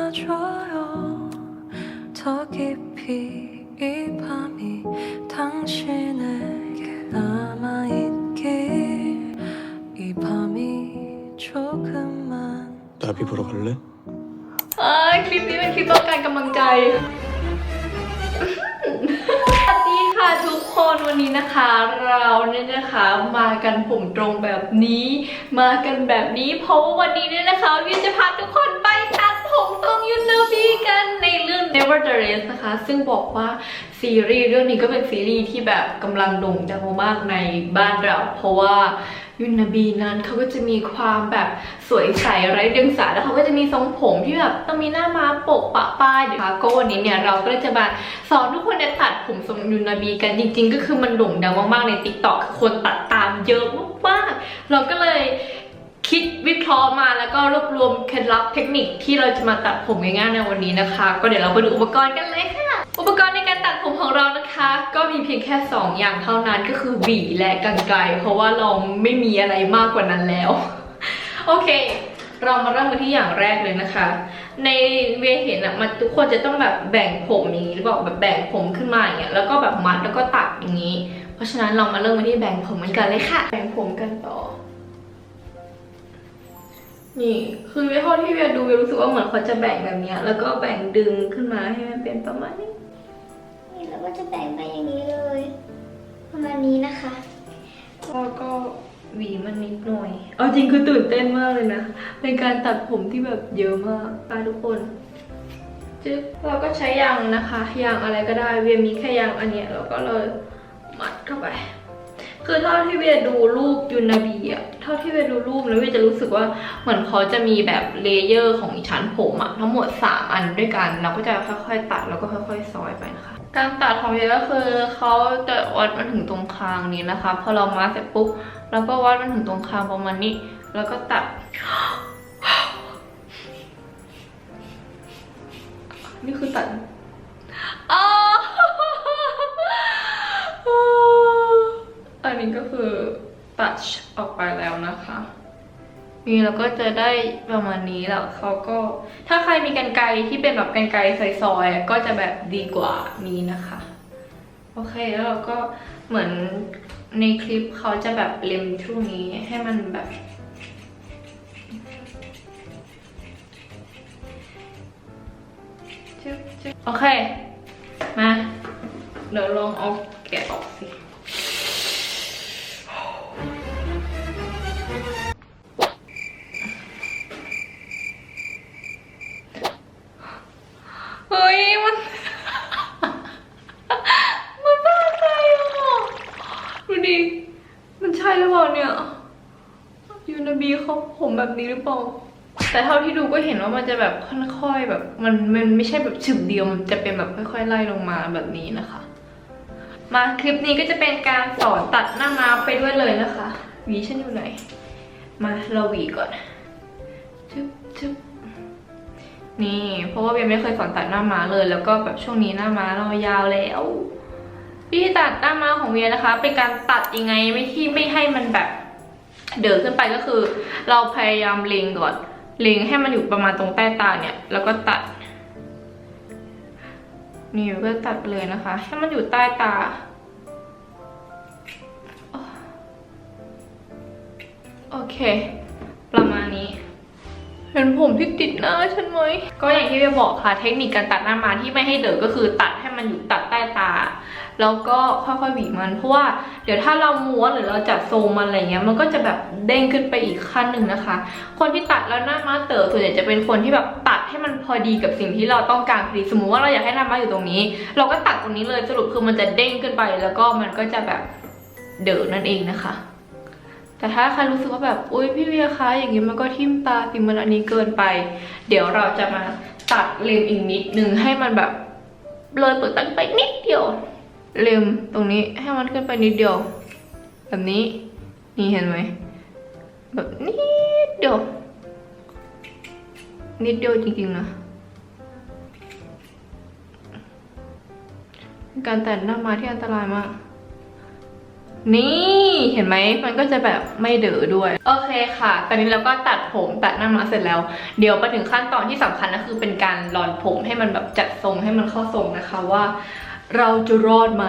안아줘요 더 깊이 이 밤이 당신에게 남아있길 이 밤이 조금만 나비 보러 갈래? 아, 크리스는 기도가 감망자이. คนวันนี้นะคะเราเนี่ยนะคะมากันผมตรงแบบนี้ มากันแบบนี้เพราะว่าวันนี้เนี่ยนะคะวิวจะพาทุกคนไปตัดผมตรงยูนบีกันในเรื่อง Never the Rest นะคะ ซึ่งบอกว่าซีรีส์เรื่องนี้ก็เป็นซีรีส์ที่แบบกำลังโด่งดังมากในบ้านเรา เพราะว่า ยุนบีนั้นเขาก็จะมีความแบบสวยใสไร้เดียงสาแล้วเขาก็จะมีทรงผมที่แบบต้องมีหน้าม้าปกปะป้ายนะคะก็วันนี้เนี่ยเราก็จะมาสอนทุกคนเนี่ยตัดผมทรงยุนบีกันจริง ๆ ก็คือมันโด่งดังมากๆใน t ิ k t o k คือคนตัดตามเยอะมากๆเราก็เลยคิดวิเคราะห์มาแล้วก็รวบรวมเคล็ดลับเทคนิคที่เราจะมาตัดผมง่ายๆในวันนี้นะคะ ก็เดี๋ยวเราไปดูอุปกรณ์กันเลยค่ะ อุปกรณ์ในการตัดผมของเรานะคะ ก็มีเพียงแค่ 2 อย่างเท่านั้นก็คือหวีและกรรไกรเพราะว่าเราไม่มีอะไรมากกว่านั้นแล้ว โอเค เรามาเริ่มกันที่อย่างแรกเลยนะคะ ในเวเห็นอะมันทุกคนจะต้องแบบแบ่งผมอย่างนี้หรือเปล่าแบบแบ่งผมขึ้นมาอย่างเงี้ยแล้วก็แบบมัดแล้วก็ตัดอย่างนี้ เพราะฉะนั้นเรามาเริ่มกันที่แบ่งผมกันเลยค่ะ แบ่งผมกันต่อ นี่ คือเท่าที่เวียดูเวียรู้สึกว่าเหมือนเขาจะแบ่งแบบเนี้ย แล้วก็แบ่งดึงขึ้นมาให้มันเป็นประมาณนี้นี่เราก็จะแบ่งไปอย่างนี้เลย ประมาณนี้นะคะแล้วก็หวีมันนิดหน่อย เอาจริงคือตื่นเต้นมากเลยนะในการตัดผมที่แบบเยอะมากไปทุกคนจึ๊บเราก็ใช้ยางนะคะ ยางอะไรก็ได้ เวียมีแค่ยางอันเนี้ยเราก็เลยมัดเข้าไป คือเท่าที่เวียดูรูปยุนนาบีอะเท่าที่เวียดูรูปแล้วเวียจะรู้สึกว่าเหมือนเขาจะมีแบบเลเยอร์ของชั้นผมอะทั้งหมด 3 อันด้วยกัน เราก็จะค่อยๆ ตัดแล้วก็ค่อยๆซอยไปนะคะ การตัดของเวียก็คือเขาจะวัดมาถึงตรงคางนี้นะคะ พอเรามาเสร็จปุ๊บเราก็วัดมาถึงตรงคางประมาณนี้ แล้วก็ตัดนี่คือตัดอ๋อ อันนี้ก็คือตัดออกไปแล้วนะคะนี่เราก็จะได้ประมาณนี้แล้วเขาก็ถ้าใครมีกันไกที่เป็นแบบกันไกซอยๆก็จะแบบดีกว่านี้นะคะโอเคแล้วเราก็เหมือนในคลิปเขาจะแบบเล็มช่วงนี้ให้มันแบบ โอเค มา เดี๋ยวลองเอาแกะออกสิ ยูนาบีเขาผมแบบนี้หรือเปล่า แต่เท่าที่ดูก็เห็นว่ามันจะแบบค่อยๆแบบ มันมันไม่ใช่แบบฉึบเดียวมันจะเป็นแบบค่อย ๆ ไล่ลงมาแบบนี้นะคะ มาคลิปนี้ก็จะเป็นการสอนตัดหน้าม้าไปด้วยเลยนะคะหวีฉันอยู่ไหน มาเราหวีก่อนจึ๊บจึ๊บนี่ เพราะว่าเบียไม่เคยสอนตัดหน้าม้าเลย แล้วก็แบบช่วงนี้หน้าม้าเรายาวแล้ววิธีตัดหน้าม้าของเวียนะคะ เป็นการตัดยังไงไม่ที่ไม่ให้มันแบบ เดินขึ้นไปก็คือ เราพยายามเล็งก่อน เล็งให้มันอยู่ประมาณตรงใต้ตาเนี่ย แล้วก็ตัด นี่ก็ตัดเลยนะคะ ให้มันอยู่ใต้ตา โอเค ประมาณนี้เห็นผมที่ติดหน้าฉันไหม ก็อย่างที่เบียบอกค่ะ เทคนิคการตัดหน้ามาที่ไม่ให้เดินก็คือตัดให้มันอยู่ตัดใต้ตา แล้วก็ค่อยๆหวีมัน เพราะว่าเดี๋ยวถ้าเราม้วนหรือเราจัดทรงมันอะไรเงี้ยมันก็จะแบบเด้งขึ้นไปอีกขั้นหนึ่งนะคะ คนที่ตัดแล้วหน้ามาเต๋อส่วนใหญ่จะเป็นคนที่แบบตัดให้มันพอดีกับสิ่งที่เราต้องการพอดีสมมติว่าเราอยากให้หน้ามาอยู่ตรงนี้ เราก็ตัดตรงนี้เลยสรุปคือมันจะเด้งขึ้นไป แล้วก็มันก็จะแบบเดินนั่นเองนะคะแต่ถ้าใครรู้สึกว่าแบบอุ้ยพี่เวียคะอย่างนี้มันก็ทิ่มตาสิมันอันนี้เกินไป เดี๋ยวเราจะมาตัดเลมอีกนิดนึงให้มันแบบเลยเปิดตั้งไปนิดเดียว เล็มตรงนี้ให้มันขึ้นไปนิดเดียว แบบนี้ นี่เห็นไหม แบบนิดเดียว นิดเดียวจริงๆนะ การแต่งหน้ามาที่อันตรายมากนี่เห็นไหมมันก็จะแบบไม่เด๋อด้วย โอเคค่ะ ตอนนี้เราก็ตัดผมตัดหน้ามาเสร็จแล้ว เดี๋ยวไปถึงขั้นตอนที่สำคัญนะคือเป็นการรอนผมให้มันแบบจัดทรงให้มันเข้าทรงนะคะว่า เราจะรอดไหม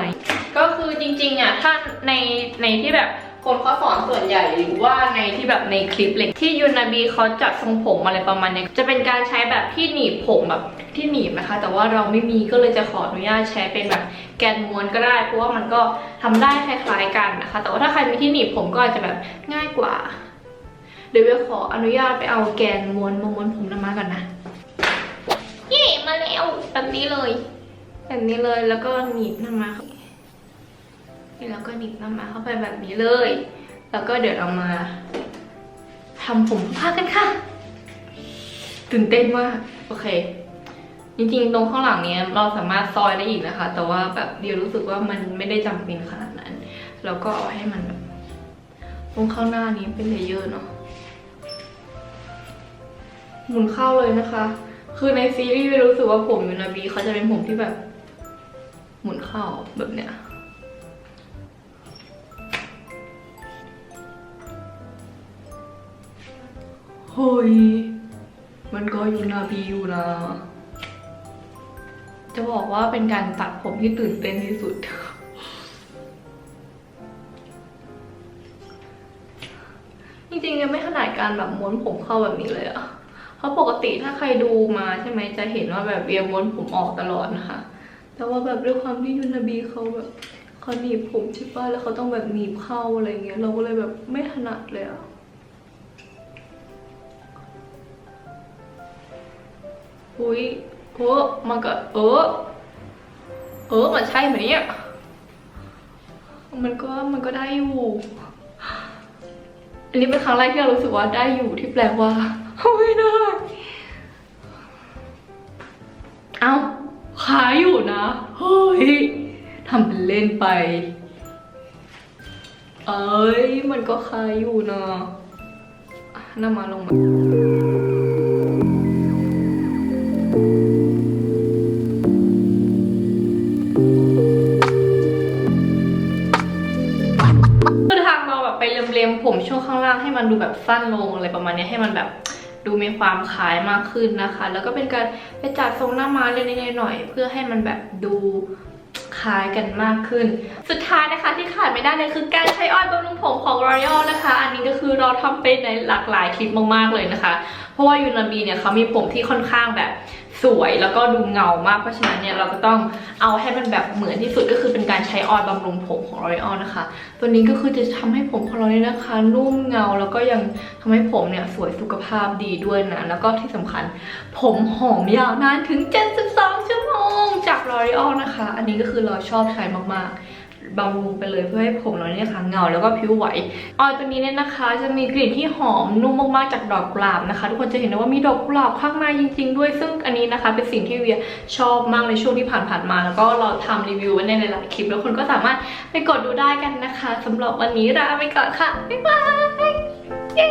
ก็คือจริงๆอะถ้าในในที่แบบคนเขาสอนส่วนใหญ่หรือว่าในที่แบบในคลิปเลยที่ยูนาบีเขาจัดทรงผมอะไรประมาณเนี้ยจะเป็นการใช้แบบที่หนีบผมแบบที่หนีบนะคะ แต่ว่าเราไม่มีก็เลยจะขออนุญาตใช้เป็นแบบแกนม้วนก็ได้ เพราะว่ามันก็ทำได้คล้ายๆกันนะคะ แต่ว่าถ้าใครมีที่หนีบผมก็อาจจะแบบง่ายกว่าเดี๋ยวเบลขออนุญาตไปเอาแกนม้วนมาม้วนผมน้ำมากันนะเย่มาแล้วแบบนี้เลย แบบนี้เลยแล้วก็หนีบน้ำมานี่แล้วก็หนีบน้ำมาเข้าไปแบบนี้เลย แล้วก็เดี๋ยวเรามาทำผมผ้ากันค่ะ ตื่นเต้นมากโอเค จริงๆ ตรงข้างหลังเนี้ยเราสามารถซอยได้อีกนะคะ แต่ว่าแบบเดียวรู้สึกว่ามันไม่ได้จำเป็นขนาดนั้น แล้วก็เอาให้มันแบบตรงข้างหน้านี้เป็นเลเยอร์เนาะหมุนเข้าเลยนะคะ คือในซีรีส์ไม่รู้สึกว่าผมยูนาบีเขาจะเป็นผมที่แบบ ข้าแบบเนี้ยเฮ้ย มันก็ยูนาบีอยู่นะ จะบอกว่าเป็นการตัดผมที่ตื่นเต้นที่สุด จริงๆยังไม่ขนาดการแบบม้วนผมเข้าแบบนี้เลยอะเพราะปกติถ้าใครดูมาใช่ไหมจะเห็นว่าแบบเบียม้วนผมออกตลอดนะคะ แต่ว่าแบบด้วยความที่ยูนาบีเขาแบบเขาหนีบผมใช่ปะแล้วเขาต้องแบบหนีบเข้าอะไรเงี้ยเราก็เลยแบบไม่ถนัดเลยอะอุ้ยเออมันก็เออเออมันใช่ไหมเนี่ยมันก็มันก็ได้อยู่อันนี้เป็นครั้งแรกที่เรารู้สึกว่าได้อยู่ที่แปลว่าไม่ได้ เอ้าขา อยู่นะเฮ้ยทำเป็นเล่นไป เอ้ยมันก็คายอยู่นะอะน้ามาลงมาคือทางเราแบบไปเล็มๆผมช่วงข้างล่างให้มันดูแบบสั้นลงอะไรประมาณนี้ให้มันแบบ ดูมีความคล้ายมากขึ้นนะคะ แล้วก็เป็นการไปจัดทรงหน้าม้าเล็กๆหน่อยเพื่อให้มันแบบดู คล้ายกันมากขึ้น สุดท้ายนะคะที่ขาดไม่ได้เลยคือการใช้ออยล์บำรุงผมของ L'Oreal นะคะ อันนี้ก็คือเราทำไปในหลากหลายคลิปมากๆเลยนะคะ เพราะว่ายูนาบีเนี่ยเขามีผมที่ค่อนข้างแบบสวยแล้วก็ดูเงามากเพราะฉะนั้นเนี่ยเราก็ต้องเอาให้มันแบบเหมือนที่สุดก็คือเป็นการใช้ออยล์บำรุงผมของ L'Oreal นะคะ ตัวนี้ก็คือจะทำให้ผมของเราเนี่ยนะคะนุ่มเงาแล้วก็ยังทำให้ผมเนี่ยสวยสุขภาพดีด้วยนะ แล้วก็ที่สำคัญ ผมหอมยาวนานถึง 72ชั่ว งจาก L'Oreal นะคะ อันนี้ก็คือเราชอบใช้มากๆบำรุงไปเลยเพื่อให้ผมเราเนี่ยค่ะเงาแล้วก็ผิวไหว ออยตัวนี้เนี่ยนะคะ จะมีกลิ่นที่หอมนุ่มมากๆจากดอกกุหลาบนะคะ ทุกคนจะเห็นได้ว่ามีดอกกุหลาบข้างในจริง ๆ ด้วย ซึ่งอันนี้นะคะ เป็นสิ่งที่เวียชอบมากในช่วงที่ผ่านๆมา แล้วก็เราทำรีวิวไว้ในหลายๆคลิป แล้วคนก็สามารถไปกดดูได้กันนะคะสำหรับวันนี้ลาไปก่อนค่ะบ๊ายบายเย้